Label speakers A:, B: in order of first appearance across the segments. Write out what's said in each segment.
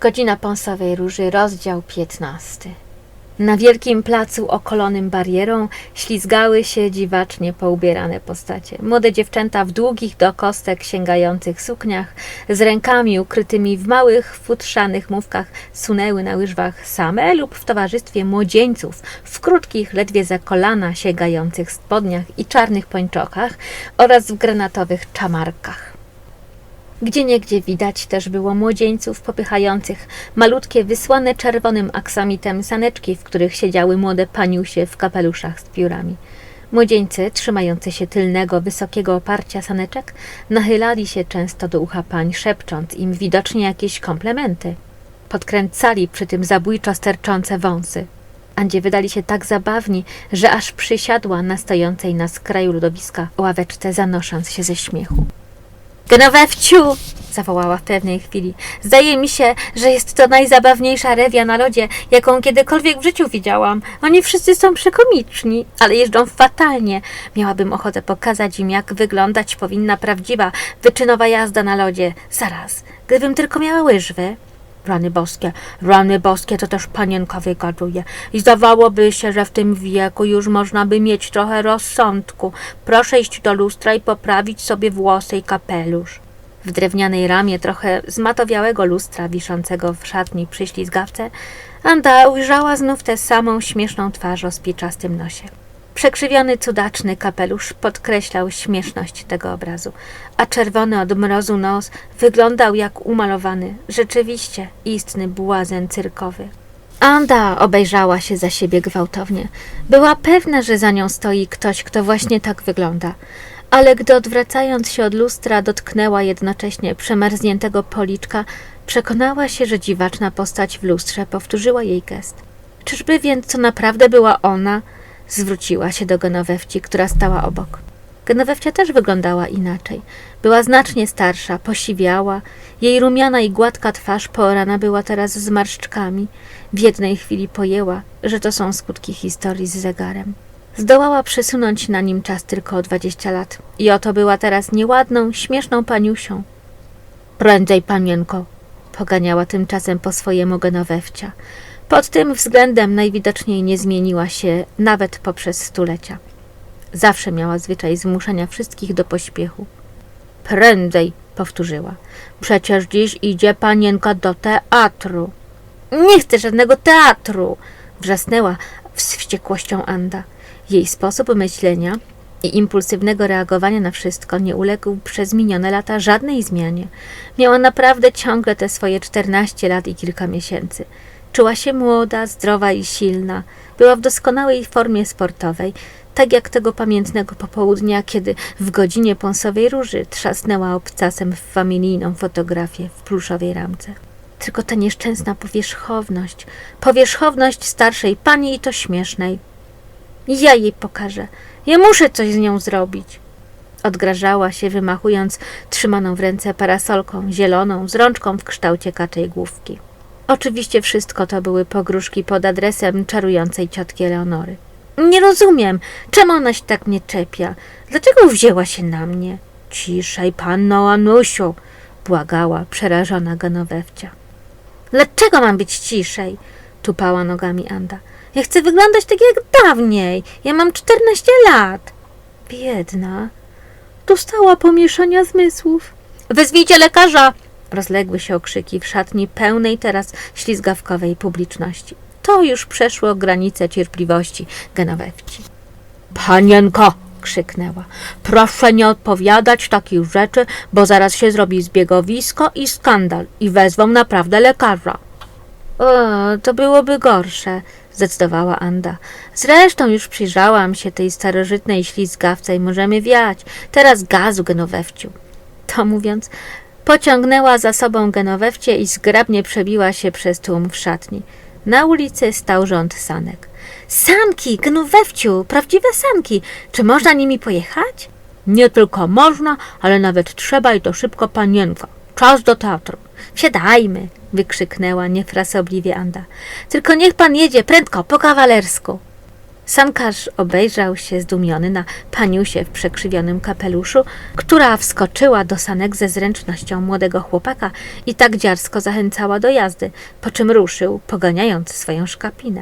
A: Godzina Pąsowej Róży, rozdział 15. Na wielkim placu okolonym barierą ślizgały się dziwacznie poubierane postacie. Młode dziewczęta w długich do kostek sięgających sukniach, z rękami ukrytymi w małych, futrzanych mówkach, sunęły na łyżwach same lub w towarzystwie młodzieńców w krótkich, ledwie za kolana sięgających spodniach i czarnych pończokach oraz w granatowych czamarkach. Gdzie niegdzie widać też było młodzieńców popychających malutkie, wysłane czerwonym aksamitem saneczki, w których siedziały młode paniusie w kapeluszach z piórami. Młodzieńcy, trzymający się tylnego, wysokiego oparcia saneczek, nachylali się często do ucha pań, szepcząc im widocznie jakieś komplementy. Podkręcali przy tym zabójczo sterczące wąsy. Andzie wydali się tak zabawni, że aż przysiadła na stojącej na skraju lodowiska ławeczce, zanosząc się ze śmiechu. Genowewciu! zawołała w pewnej chwili. Zdaje mi się, że jest to najzabawniejsza rewia na lodzie, jaką kiedykolwiek w życiu widziałam. Oni wszyscy są przekomiczni, ale jeżdżą fatalnie. Miałabym ochotę pokazać im, jak wyglądać powinna prawdziwa, wyczynowa jazda na lodzie. Zaraz, gdybym tylko miała łyżwy. Rany boskie, rany boskie, to też panienka wygaduje. I zdawałoby się, że w tym wieku już można by mieć trochę rozsądku. Proszę iść do lustra i poprawić sobie włosy i kapelusz. W drewnianej ramie trochę zmatowiałego lustra wiszącego w szatni przy ślizgawce, Anda ujrzała znów tę samą śmieszną twarz o spiczastym nosie. Przekrzywiony cudaczny kapelusz podkreślał śmieszność tego obrazu, a czerwony od mrozu nos wyglądał jak umalowany, rzeczywiście istny błazen cyrkowy. Anda obejrzała się za siebie gwałtownie. Była pewna, że za nią stoi ktoś, kto właśnie tak wygląda. Ale gdy odwracając się od lustra dotknęła jednocześnie przemarzniętego policzka, przekonała się, że dziwaczna postać w lustrze powtórzyła jej gest. Czyżby więc to naprawdę była ona? Zwróciła się do Genowewci, która stała obok. Genowewcia też wyglądała inaczej. Była znacznie starsza, posiwiała. Jej rumiana i gładka twarz poorana była teraz zmarszczkami. W jednej chwili pojęła, że to są skutki historii z zegarem. Zdołała przesunąć na nim czas tylko o dwadzieścia lat i oto była teraz nieładną, śmieszną paniusią. Prędzej, panienko, poganiała tymczasem po swojemu Genowewcia. Pod tym względem najwidoczniej nie zmieniła się nawet poprzez stulecia. Zawsze miała zwyczaj zmuszania wszystkich do pośpiechu. Prędzej, powtórzyła. Przecież dziś idzie panienka do teatru. Nie chcę żadnego teatru, wrzasnęła z wściekłością Anda. Jej sposób myślenia i impulsywnego reagowania na wszystko nie uległ przez minione lata żadnej zmianie. Miała naprawdę ciągle te swoje czternaście lat i kilka miesięcy. Czuła się młoda, zdrowa i silna. Była w doskonałej formie sportowej, tak jak tego pamiętnego popołudnia, kiedy w godzinie pąsowej róży trzasnęła obcasem w familijną fotografię w pluszowej ramce. Tylko ta nieszczęsna powierzchowność, powierzchowność starszej pani i to śmiesznej. Ja jej pokażę. Ja muszę coś z nią zrobić. Odgrażała się, wymachując trzymaną w ręce parasolką zieloną z rączką w kształcie kaczej główki. Oczywiście wszystko to były pogróżki pod adresem czarującej ciotki Eleonory. Nie rozumiem, czemu ona się tak mnie czepia? Dlaczego wzięła się na mnie? Ciszej, panno Anusiu, błagała przerażona Genowewcia. Dlaczego mam być ciszej? tupała nogami Anda. Ja chcę wyglądać tak jak dawniej. Ja mam czternaście lat. Biedna. Dostała pomieszania zmysłów. Wezwijcie lekarza! Rozległy się okrzyki w szatni pełnej teraz ślizgawkowej publiczności. To już przeszło granice cierpliwości Genowewci. Panienko! krzyknęła. Proszę nie odpowiadać takich rzeczy, bo zaraz się zrobi zbiegowisko i skandal i wezwą naprawdę lekarza. O, to byłoby gorsze, zdecydowała Anda. Zresztą już przyjrzałam się tej starożytnej ślizgawce i możemy wiać. Teraz gazu, Genowewciu. To mówiąc, pociągnęła za sobą Genowewcie i zgrabnie przebiła się przez tłum w szatni. Na ulicy stał rząd sanek. Sanki, Genowewciu, prawdziwe sanki. Czy można nimi pojechać? Nie tylko można, ale nawet trzeba i to szybko panienka. Czas do teatru. Wsiadajmy, wykrzyknęła niefrasobliwie Anda. Tylko niech pan jedzie prędko, po kawalersku. Sankarz obejrzał się zdumiony na paniusie w przekrzywionym kapeluszu, która wskoczyła do sanek ze zręcznością młodego chłopaka i tak dziarsko zachęcała do jazdy, po czym ruszył, poganiając swoją szkapinę.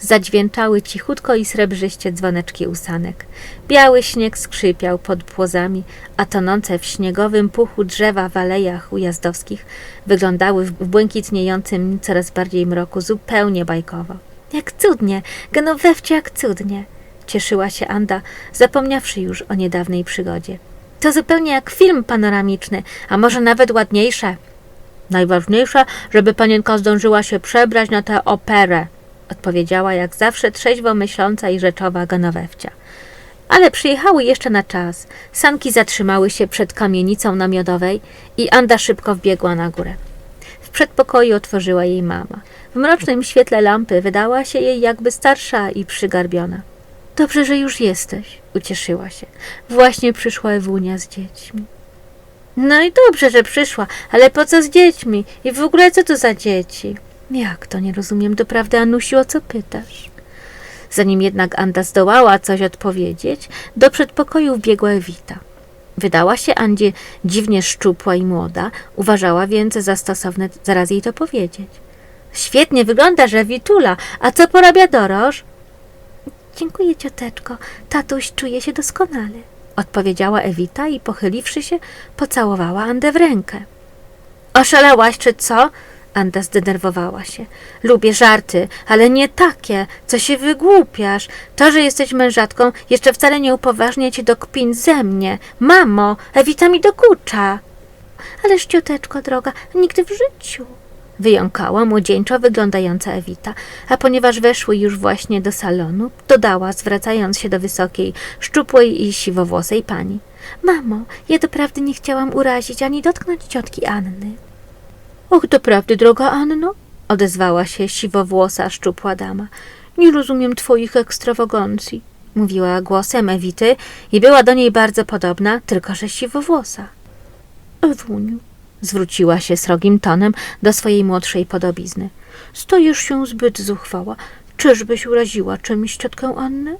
A: Zadźwięczały cichutko i srebrzyście dzwoneczki usanek. Biały śnieg skrzypiał pod płozami, a tonące w śniegowym puchu drzewa w alejach ujazdowskich wyglądały w błękitniejącym coraz bardziej mroku zupełnie bajkowo. Jak cudnie, Genowewcie jak cudnie, cieszyła się Anda, zapomniawszy już o niedawnej przygodzie. To zupełnie jak film panoramiczny, a może nawet ładniejsze. Najważniejsze, żeby panienka zdążyła się przebrać na tę operę, odpowiedziała jak zawsze trzeźwo myśląca i rzeczowa Ganowewcia. Ale przyjechały jeszcze na czas. Sanki zatrzymały się przed kamienicą namiotowej i Anda szybko wbiegła na górę. Przedpokoju otworzyła jej mama. W mrocznym świetle lampy wydała się jej jakby starsza i przygarbiona. Dobrze, że już jesteś, ucieszyła się. Właśnie przyszła Ewunia z dziećmi. No i dobrze, że przyszła, ale po co z dziećmi? I w ogóle co to za dzieci? Jak to nie rozumiem doprawdy, Anusiu, o co pytasz? Zanim jednak Anda zdołała coś odpowiedzieć, do przedpokoju wbiegła Ewita. Wydała się Andzie dziwnie szczupła i młoda, uważała więc za stosowne zaraz jej to powiedzieć. Świetnie wyglądasz, Ewitula, a co porabia Doroż? Dziękuję, cioteczko, tatuś czuje się doskonale, odpowiedziała Ewita i pochyliwszy się, pocałowała Andę w rękę. Oszalałaś, czy co? Anda zdenerwowała się. Lubię żarty, ale nie takie, co się wygłupiasz. To, że jesteś mężatką, jeszcze wcale nie upoważnia cię do kpin ze mnie. Mamo, Ewita mi dokucza. Ależ cioteczko droga, nigdy w życiu. Wyjąkała młodzieńczo wyglądająca Ewita, a ponieważ weszły już właśnie do salonu, dodała, zwracając się do wysokiej, szczupłej i siwowłosej pani. Mamo, ja doprawdy nie chciałam urazić ani dotknąć ciotki Anny. Och, doprawdy, droga Anno? Odezwała się siwowłosa, szczupła dama. Nie rozumiem twoich ekstrawagancji, mówiła głosem Ewity i była do niej bardzo podobna, tylko że siwowłosa. Ewuniu, zwróciła się srogim tonem do swojej młodszej podobizny. Stajesz się zbyt zuchwała. Czyżbyś uraziła czymś ciotkę Annę?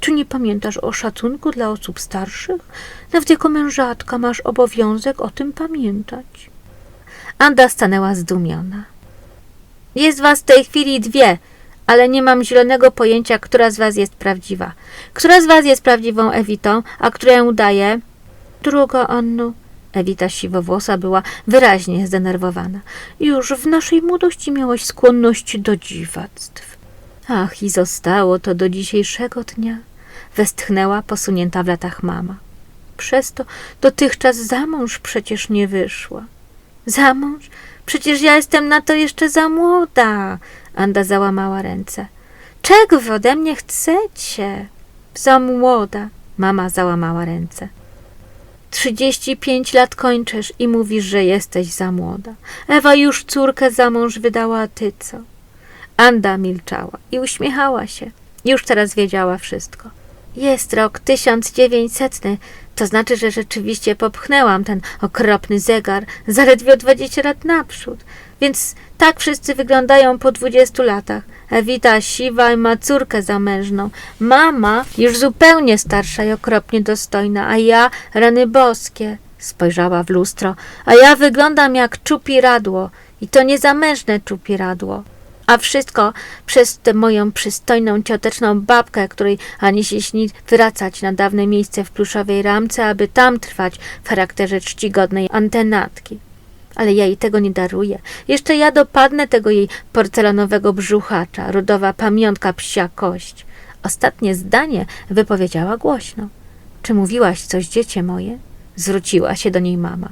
A: Czy nie pamiętasz o szacunku dla osób starszych? Nawet jako mężatka masz obowiązek o tym pamiętać. Anda stanęła zdumiona. Jest was w tej chwili dwie, ale nie mam zielonego pojęcia, która z was jest prawdziwa. Która z was jest prawdziwą Ewitą, a która ją udaje? Droga Anno, Ewita siwowłosa była wyraźnie zdenerwowana. Już w naszej młodości miałaś skłonność do dziwactw. Ach, i zostało to do dzisiejszego dnia, westchnęła posunięta w latach mama. Przez to dotychczas za mąż przecież nie wyszła. Za mąż? Przecież ja jestem na to jeszcze za młoda. Anda załamała ręce. Czego wy ode mnie chcecie? Za młoda. Mama załamała ręce. Trzydzieści pięć lat kończysz i mówisz, że jesteś za młoda. Ewa już córkę za mąż wydała, a ty co? Anda milczała i uśmiechała się. Już teraz wiedziała wszystko. Jest rok 1900, to znaczy, że rzeczywiście popchnęłam ten okropny zegar zaledwie o 20 lat naprzód. Więc tak wszyscy wyglądają po 20 latach. Ewita siwa i ma córkę zamężną. Mama już zupełnie starsza i okropnie dostojna, a ja rany boskie. Spojrzała w lustro, a ja wyglądam jak czupiradło i to niezamężne czupiradło. A wszystko przez tę moją przystojną cioteczną babkę, której ani się śni wracać na dawne miejsce w pluszowej ramce, aby tam trwać w charakterze czcigodnej antenatki. Ale ja jej tego nie daruję. Jeszcze ja dopadnę tego jej porcelanowego brzuchacza, rodowa pamiątka psia kość. Ostatnie zdanie wypowiedziała głośno. Czy mówiłaś coś, dziecię moje? Zwróciła się do niej mama.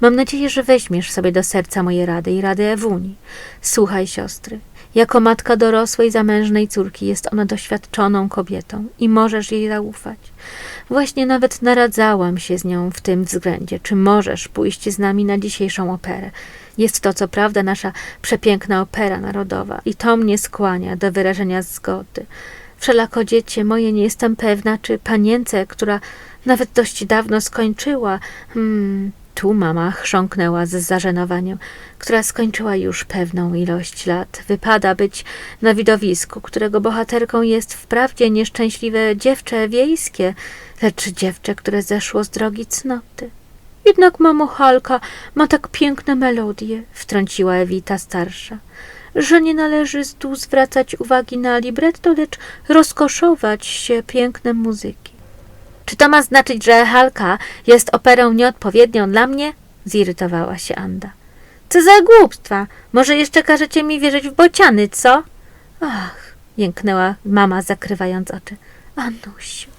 A: Mam nadzieję, że weźmiesz sobie do serca moje rady i rady Ewuni. Słuchaj, siostry. Jako matka dorosłej, zamężnej córki jest ona doświadczoną kobietą i możesz jej zaufać. Właśnie nawet naradzałam się z nią w tym względzie, czy możesz pójść z nami na dzisiejszą operę. Jest to co prawda nasza przepiękna opera narodowa i to mnie skłania do wyrażenia zgody. Wszelako dziecię moje nie jestem pewna, czy panience, która nawet dość dawno skończyła, hmm, Tu mama chrząknęła z zażenowaniem, która skończyła już pewną ilość lat. Wypada być na widowisku, którego bohaterką jest wprawdzie nieszczęśliwe dziewczę wiejskie, lecz dziewczę, które zeszło z drogi cnoty. Jednak mamo Halka ma tak piękne melodie, wtrąciła Ewita starsza, że nie należy tu zwracać uwagi na libretto, lecz rozkoszować się pięknem muzyki. Czy to ma znaczyć, że Halka jest operą nieodpowiednią dla mnie? Zirytowała się Anda. Co za głupstwa! Może jeszcze każecie mi wierzyć w bociany, co? Ach, jęknęła mama, zakrywając oczy. Anusiu.